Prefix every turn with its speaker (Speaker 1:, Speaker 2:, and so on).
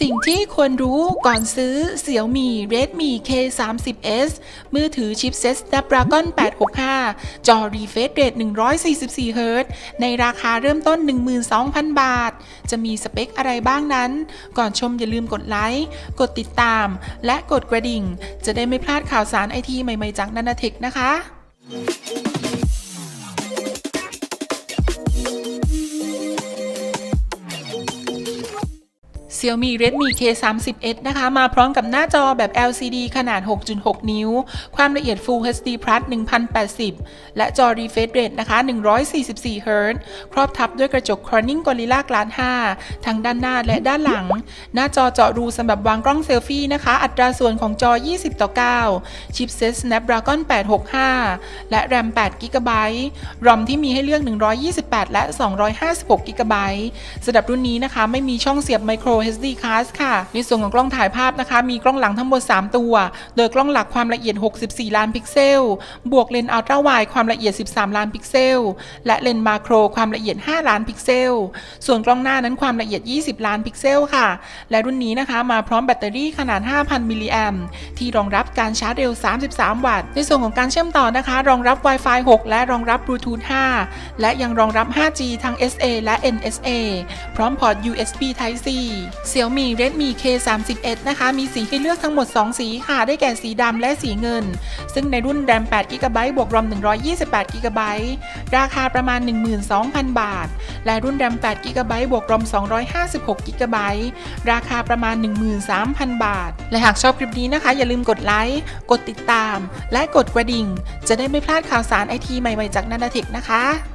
Speaker 1: สิ่งที่ควรรู้ก่อนซื้อ Xiaomi Redmi K30s มือถือชิปเซ็ต Snapdragon 865 จอ refresh rate 144 Hz ในราคาเริ่มต้น 12,000 บาท จะมีสเปคอะไรบ้างนั้น ก่อนชมอย่าลืมกดไลค์ กดติดตาม และกดกระดิ่ง จะได้ไม่พลาดข่าวสารไอทีใหม่ๆจากนันเทคนะคะ Xiaomi Redmi K30s นะคะมาพร้อมกับหน้าจอแบบ LCD ขนาด 6.6 นิ้ว ความละเอียด Full HD Plus 1080 และจอ refresh rate นะคะ 144 Hz ครอบทับด้วยกระจก Corning Gorilla Glass 5 ทั้งด้านหน้าและด้านหลัง หน้าจอเจาะรูสำหรับวางกล้องเซลฟี่นะคะ อัตราส่วนของจอ 20 ต่อ 9 ชิปเซ็ต Snapdragon 865 และ RAM 8 GB ROM ที่มีให้เลือก 128 และ 256 GB สำหรับรุ่นนี้นะคะไม่มีช่องเสียบ Micro SD card ค่ะ ในส่วนของกล้องถ่ายภาพนะคะ มีกล้องหลังทั้งหมด 3 ตัว โดยกล้องหลักความละเอียด 64 ล้านพิกเซล บวกเลนส์อัลตร้าไวด์ความละเอียด 13 ล้านพิกเซล และเลนส์มาโครความละเอียด 5 ล้านพิกเซล ส่วนกล้องหน้านั้นความละเอียด 20 ล้านพิกเซลค่ะ และรุ่นนี้นะคะมาพร้อมแบตเตอรี่ขนาด 5,000 มิลลิแอมที่รองรับการชาร์จเร็ว 33 วัตต์ ในส่วนของการเชื่อมต่อนะคะ รองรับ Wi-Fi 6 และรองรับ Bluetooth 5และยังรองรับ 5G ทั้ง SA และ NSA พร้อมพอร์ต USB Type C Xiaomi Redmi K31 นะคะมีสีให้เลือกทั้งหมด 2 สีค่ะ ได้แก่สีดำและสีเงิน ซึ่งในรุ่น RAM 8 GB บวก ROM 128 GB ราคาประมาณ 12,000 บาท และรุ่น RAM 8 GB บวก ROM 256 GB ราคาประมาณ 13,000 บาท และหากชอบคลิปนี้นะคะ อย่าลืมกดไลค์ กดติดตาม และกดกระดิ่ง จะได้ไม่พลาดข่าวสารไอทีใหม่ ๆ จากนันดาเทคนะคะ